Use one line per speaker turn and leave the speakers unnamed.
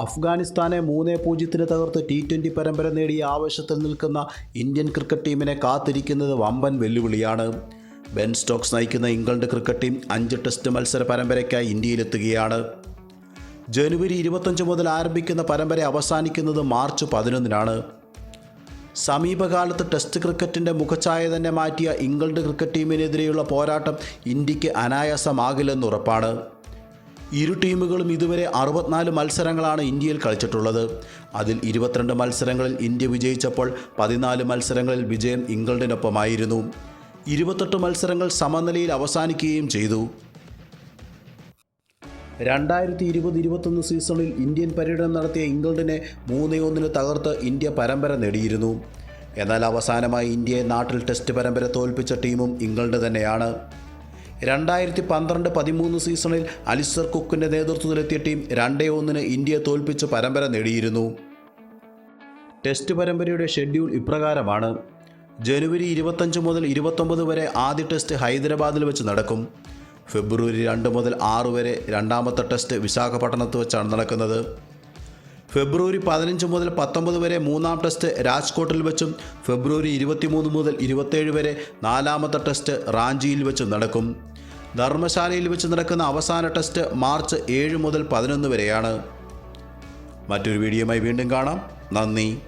അഫ്ഗാനിസ്ഥാനെ മൂന്ന് പൂജ്യത്തിന് തകർത്ത് ടി ട്വന്റി പരമ്പര നേടിയ ആവേശത്തിൽ നിൽക്കുന്ന ഇന്ത്യൻ ക്രിക്കറ്റ് ടീമിനെ കാത്തിരിക്കുന്നത് വമ്പൻ വെല്ലുവിളിയാണ്. ബെൻ സ്റ്റോക്സ് നയിക്കുന്ന ഇംഗ്ലണ്ട് ക്രിക്കറ്റ് ടീം അഞ്ച് ടെസ്റ്റ് മത്സര പരമ്പരയ്ക്കായി ഇന്ത്യയിലെത്തുകയാണ്. ജനുവരി ഇരുപത്തഞ്ച് മുതൽ ആരംഭിക്കുന്ന പരമ്പര അവസാനിക്കുന്നത് മാർച്ച് പതിനൊന്നിനാണ്. സമീപകാലത്ത് ടെസ്റ്റ് ക്രിക്കറ്റിന്റെ മുഖഛായ തന്നെ മാറ്റിയ ഇംഗ്ലണ്ട് ക്രിക്കറ്റ് ടീമിനെതിരെയുള്ള പോരാട്ടം ഇന്ത്യയ്ക്ക് അനായാസമാകില്ലെന്ന് ഉറപ്പാണ്. ഇരു ടീമുകളും ഇതുവരെ അറുപത്തിനാല് മത്സരങ്ങളാണ് ഇന്ത്യയിൽ കളിച്ചിട്ടുള്ളത്. അതിൽ ഇരുപത്തിരണ്ട് മത്സരങ്ങളിൽ ഇന്ത്യ വിജയിച്ചപ്പോൾ പതിനാല് മത്സരങ്ങളിൽ വിജയം ഇംഗ്ലണ്ടിനൊപ്പമായിരുന്നു. ഇരുപത്തെട്ട് മത്സരങ്ങൾ സമനിലയിൽ അവസാനിക്കുകയും ചെയ്തു. രണ്ടായിരത്തി ഇരുപത് ഇരുപത്തൊന്ന് സീസണിൽ ഇന്ത്യൻ പര്യടനം നടത്തിയ ഇംഗ്ലണ്ടിനെ മൂന്ന് ഒന്നിന് തകർത്ത് ഇന്ത്യ പരമ്പര നേടിയിരുന്നു. എന്നാൽ അവസാനമായി ഇന്ത്യയെ നാട്ടിൽ ടെസ്റ്റ് പരമ്പര തോൽപ്പിച്ച ടീമും ഇംഗ്ലണ്ട് തന്നെയാണ്. രണ്ടായിരത്തി പന്ത്രണ്ട് പതിമൂന്ന് സീസണിൽ അലിസർ കുക്കിന്റെ നേതൃത്വത്തിലെത്തിയ ടീം രണ്ടേ ഒന്നിന് ഇന്ത്യയെ തോൽപ്പിച്ച് പരമ്പര നേടിയിരുന്നു. ടെസ്റ്റ് പരമ്പരയുടെ ഷെഡ്യൂൾ ഇപ്രകാരമാണ്. ജനുവരി ഇരുപത്തഞ്ച് മുതൽ ഇരുപത്തൊമ്പത് വരെ ആദ്യ ടെസ്റ്റ് ഹൈദരാബാദിൽ വെച്ച് നടക്കും. ഫെബ്രുവരി രണ്ട് മുതൽ ആറ് വരെ രണ്ടാമത്തെ ടെസ്റ്റ് വിശാഖപട്ടണത്ത് വെച്ചാണ് നടക്കുന്നത്. ഫെബ്രുവരി പതിനഞ്ച് മുതൽ പത്തൊമ്പത് വരെ മൂന്നാം ടെസ്റ്റ് രാജ്കോട്ടിൽ വെച്ചും ഫെബ്രുവരി ഇരുപത്തിമൂന്ന് മുതൽ ഇരുപത്തേഴ് വരെ നാലാമത്തെ ടെസ്റ്റ് റാഞ്ചിയിൽ വെച്ചും നടക്കും. ധർമ്മശാലയിൽ വെച്ച് നടക്കുന്ന അവസാന ടെസ്റ്റ് മാർച്ച് ഏഴ് മുതൽ പതിനൊന്ന് വരെയാണ്. മറ്റൊരു വീഡിയോയുമായി വീണ്ടും കാണാം. നന്ദി.